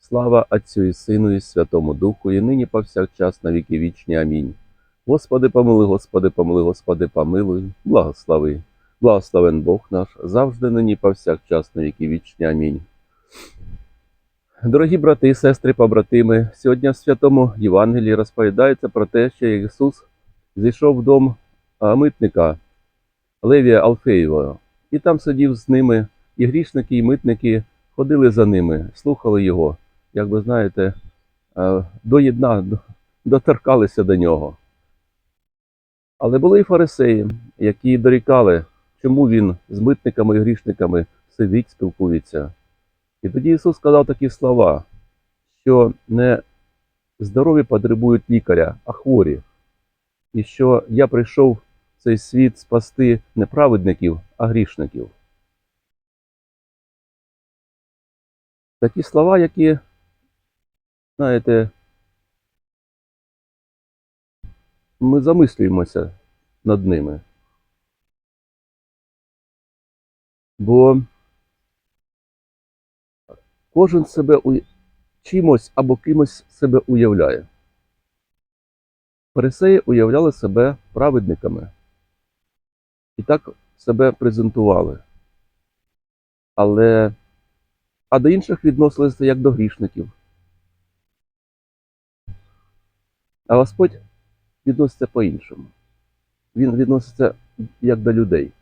Слава Отцю і Сину, і Святому Духу, і нині повсякчас на віки вічні. Амінь. Господи, помилуй, Господи, помилуй, Господи, помилуй, благослови. Благословен Бог наш, завжди нині повсякчас на віки вічні. Амінь. Дорогі брати і сестри, побратими, сьогодні в святому Євангелії розповідається про те, що Ісус зійшов в дом митника Левія Алфеєвого, і там сидів з ними, і грішники, і митники ходили за ними, слухали його, як ви знаєте, е, доєдна, до- доторкалися до нього. Але були і фарисеї, які дорікали, чому він з митниками і грішниками сидить, спілкується. І тоді Ісус сказав такі слова, що не здорові потребують лікаря, а хворі. І що я прийшов в цей світ спасти не праведників, а грішників. Такі слова, які, знаєте, ми замислюємося над ними. Бо кожен себе у... чимось або кимось себе уявляє. Фарисеї уявляли себе праведниками і так себе презентували. Але а до інших відносилися як до грішників. А Господь відноситься по-іншому. Він відноситься як до людей.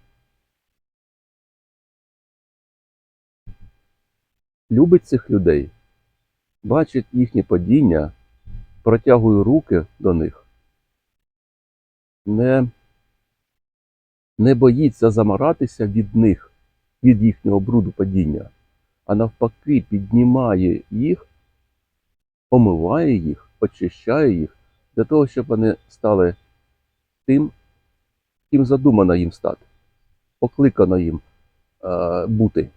Любить цих людей, бачить їхнє падіння, протягує руки до них, не, не боїться замаратися від них, від їхнього бруду падіння а навпаки піднімає їх, омиває їх, очищає їх для того, щоб вони стали тим, ким задумано їм стати, покликано їм е, бути.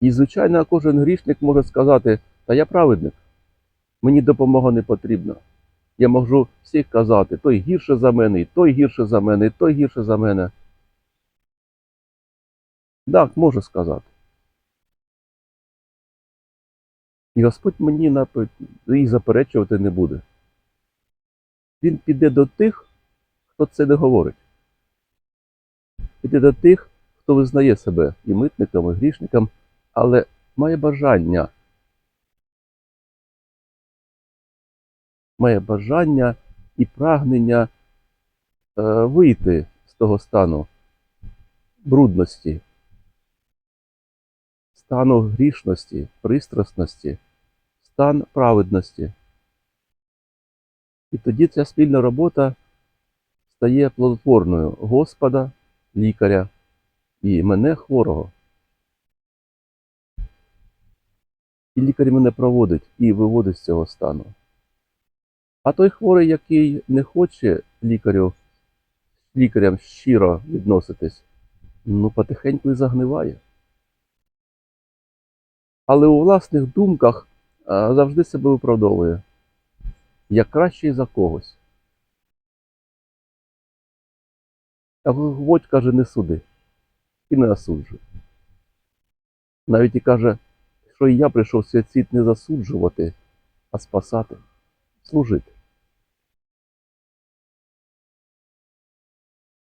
І, звичайно, кожен грішник може сказати, та я праведник, мені допомога не потрібна. Я можу всіх казати, той гірше за мене, і той гірше за мене, і той гірше за мене. Так, можу сказати. І Господь мені і заперечувати не буде. Він піде до тих, хто це не говорить. Піде до тих, хто визнає себе і митником, і грішником, але має бажання. Має бажання і прагнення е, вийти з того стану брудності, стану грішності, пристрасності, стан праведності. І тоді ця спільна робота стає плодотворною Господа, лікаря і мене хворого. І лікар мене проводить і виводить з цього стану. А той хворий, який не хоче лікарю, лікарям щиро відноситись, ну потихеньку і загниває але у власних думках завжди себе виправдовує як кращий за когось. А Господь каже, не суди і не осуджуй. Навіть і каже, що і я прийшов свят світ не засуджувати, а спасати, служити.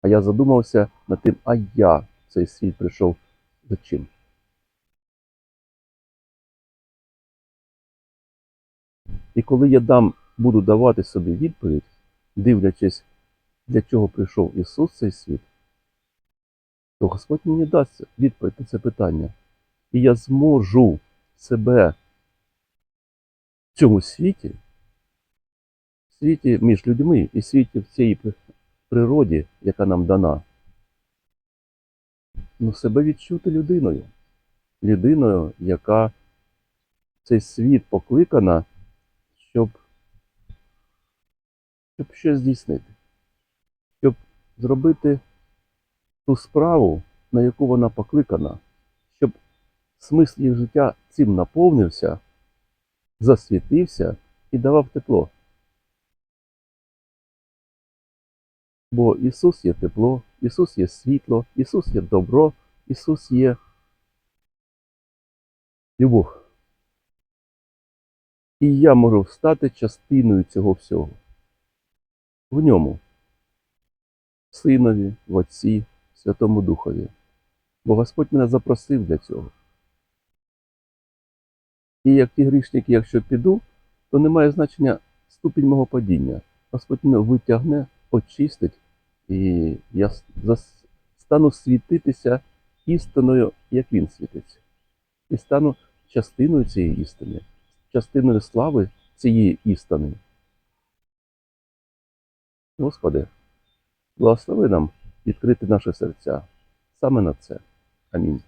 А я задумався над тим, а я цей світ прийшов за чим? І коли я дам, буду давати собі відповідь, дивлячись, для чого прийшов Ісус цей світ, то Господь мені дасть відповідь на це питання. І я зможу себе в цьому світі, в світі між людьми і в світі в цій природі, яка нам дана, ну, себе відчути людиною. людиною, яка цей світ покликана, щоб, щоб щось здійснити, щоб зробити ту справу, на яку вона покликана, щоб смисл їх життя цим наповнився, засвітився і давав тепло. Бо Ісус є тепло, Ісус є світло, Ісус є добро, Ісус є любов. І я можу стати частиною цього всього. В ньому, Синові, в Отці, Святому Духові. Бо Господь мене запросив для цього. І як ті грішники, якщо піду, то немає значення ступінь мого падіння. Господь мене витягне, очистить, і я стану світитися істиною, як він світиться. І стану частиною цієї істини, частиною слави цієї істини. Господи, благослови нам відкрити наші серця саме на це. Амінь.